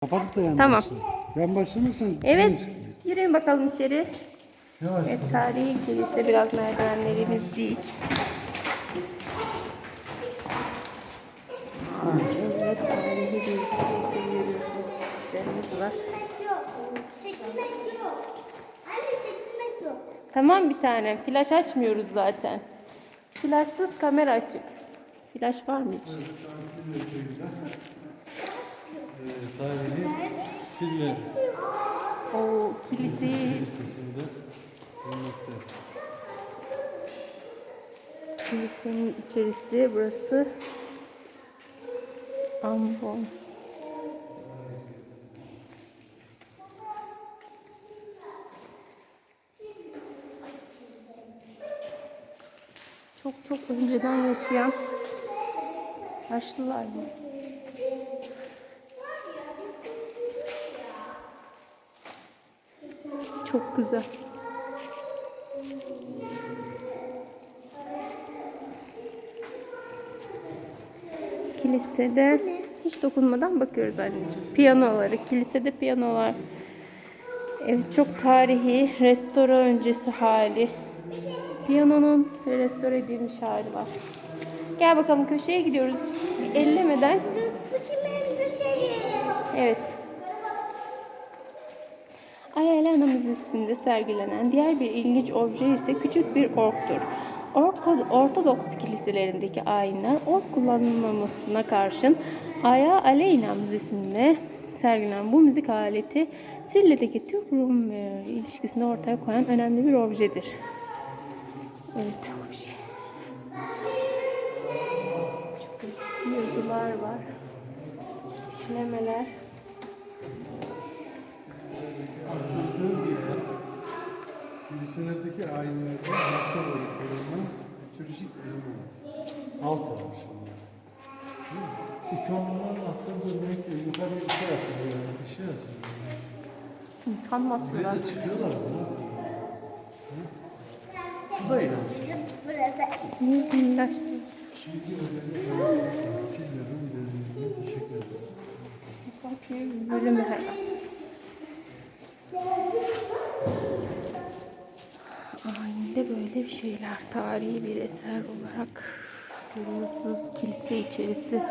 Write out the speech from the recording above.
Kapat da Tamam. başla. Yan başlamışsın. Evet. Yürüyün bakalım içeri. Yavaş. Evet, tarihi kilise biraz merdivenlerimiz dik. Evet, tarihi bir kilise görüyorsunuz. Çıkışlarımız var. yok. Çekilmek yok. Anne çekilmek yok. Tamam bir tane. Flaş açmıyoruz zaten. Flaşsız kamera açık. Flaş var mı? hiç? Tarihi Siller Oo, kiliseyi Lisesi'nde bulunmaktayız. Kilisenin içerisi burası Ambon. Çok çok önceden yaşayan yaşlılar mı? Çok güzel. Kilisede hiç dokunmadan bakıyoruz anneciğim. Piyanoları, kilisede piyanolar. Evet çok tarihi, restore öncesi hali. Piyanonun restore edilmiş hali var. Gel bakalım köşeye gidiyoruz. Ellemeden. Burası Evet. Ayala Müzesi'nde sergilenen diğer bir ilginç obje ise küçük bir orktur. Ork- Ortodoks kiliselerindeki ayinler ork kullanılmamasına karşın Aya Aleyna Müzesi'nde sergilenen bu müzik aleti Sille'deki Türk Rum e, ilişkisini ortaya koyan önemli bir objedir. Evet, obje. Çok eski yazılar var. İşlemeler. Kiliselerdeki ayinlerde masa boyu korunan liturjik eleman. Alt almış onlar. İkonlar demek ki yukarı bir şey yapıyor yani bir şey yazıyor. İnsan masıyorlar. Böyle çıkıyorlar mı? Bu da inanç. Burası. Çünkü özellikle Sillerin ilerlemesine teşekkür ederim. Bölümü her Ayinde böyle bir şeyler tarihi bir eser olarak görüyorsunuz kilise içerisi.